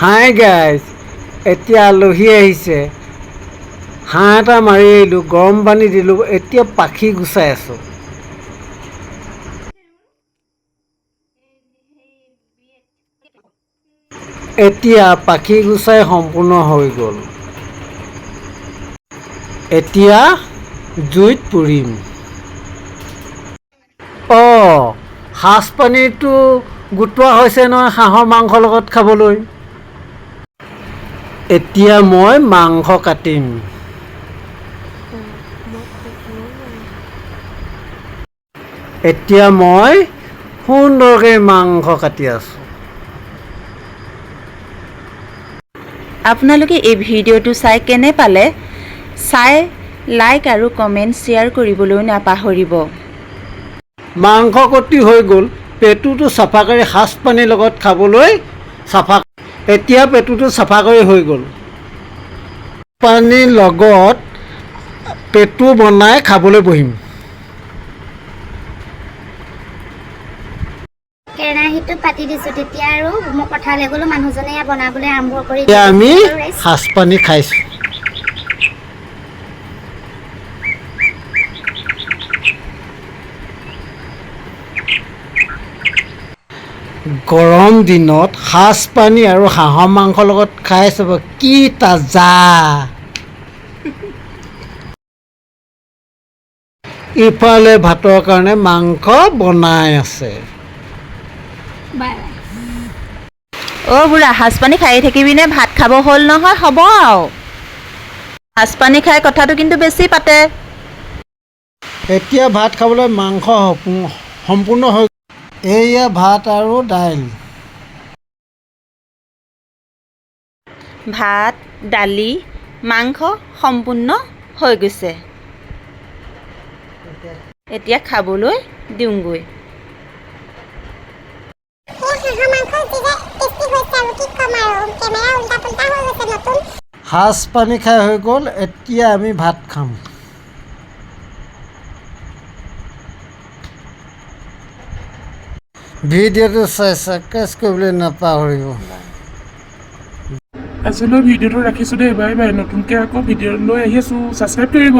Hi guys, এতিয়া আলহী আহিছে। হাঁহ এটা মাৰি আহিলোঁ গৰম পানী দিলোঁ, এতিয়া পাখি গুচাই আছোঁ। এতিয়া পাখি গুচাই সম্পূৰ্ণ হৈ গ'ল। এতিয়া জুইত পুৰিম। অঁ সাজ পানীটো গোটোৱা হৈছে নহয় হাঁহৰ মাংসৰ লগত খাবলৈ। এতিয়া মই মাংস কাটিম। এতিয়া মই সুন্দৰকৈ মাংস কাটি আছোঁ। আপোনালোকে এই ভিডিঅ'টো চাই কেনে পালে চাই লাইক আৰু কমেণ্ট শ্বেয়াৰ কৰিবলৈ নাপাহৰিব। মাংস কটি হৈ গ'ল। পেটুটো চাফা কৰি সাজ পানীৰ লগত খাবলৈ চাফা এতিয়া পেটুটো চাফা কৰি হৈ গ'ল। পানীৰ লগত পেটু বনাই খাবলৈ বহিম। কেৰাহীটো পাতি দিছো তেতিয়া আৰু মই পথাৰলৈ গ'লো মানুহজনে বনাবলৈ আৰম্ভ কৰি আমি সাজ পানী খাইছোঁ। গৰম দিনত সাজ পানী আৰু হাঁহৰ মাংসৰ লগত খাই চাব কি তাজা। ইফালে ভাতৰ কাৰণে মাংস বনাই আছে। অ' বুঢ়া সাজপানী খাই থাকিবিনে ভাত খাব হ'ল নহয় হ'ব আৰু সাজপানী খাই কথাটো কিন্তু বেছি পাতে। এতিয়া ভাত খাবলৈ মাংস সম্পূ- সম্পূৰ্ণ হৈ এয়া ভাত আৰু দাইল। ভাত দালি মাংস সম্পূৰ্ণ হৈ গৈছে। এতিয়া খাবলৈ দিওঁগৈ। এই হাঁহৰ মাংস যিহে টেষ্টি হৈছে আৰু কি ক'ম আৰু। কেমেৰা উল্টা পুল্টা হৈ গৈছে নতুন। সাজ পানী খাই হৈ গ'ল এতিয়া আমি ভাত খাম। ভিডিঅ'টো চাই ছাবস্ক্ৰাইব কৰিবলৈ নাপাহৰিব। আজিলৈ ভিডিঅ'টো ৰাখিছোঁ দেই বাই বাই। নতুনকৈ আকৌ ভিডিঅ' লৈ আহি আছোঁ। ছাবস্ক্ৰাইব কৰিব।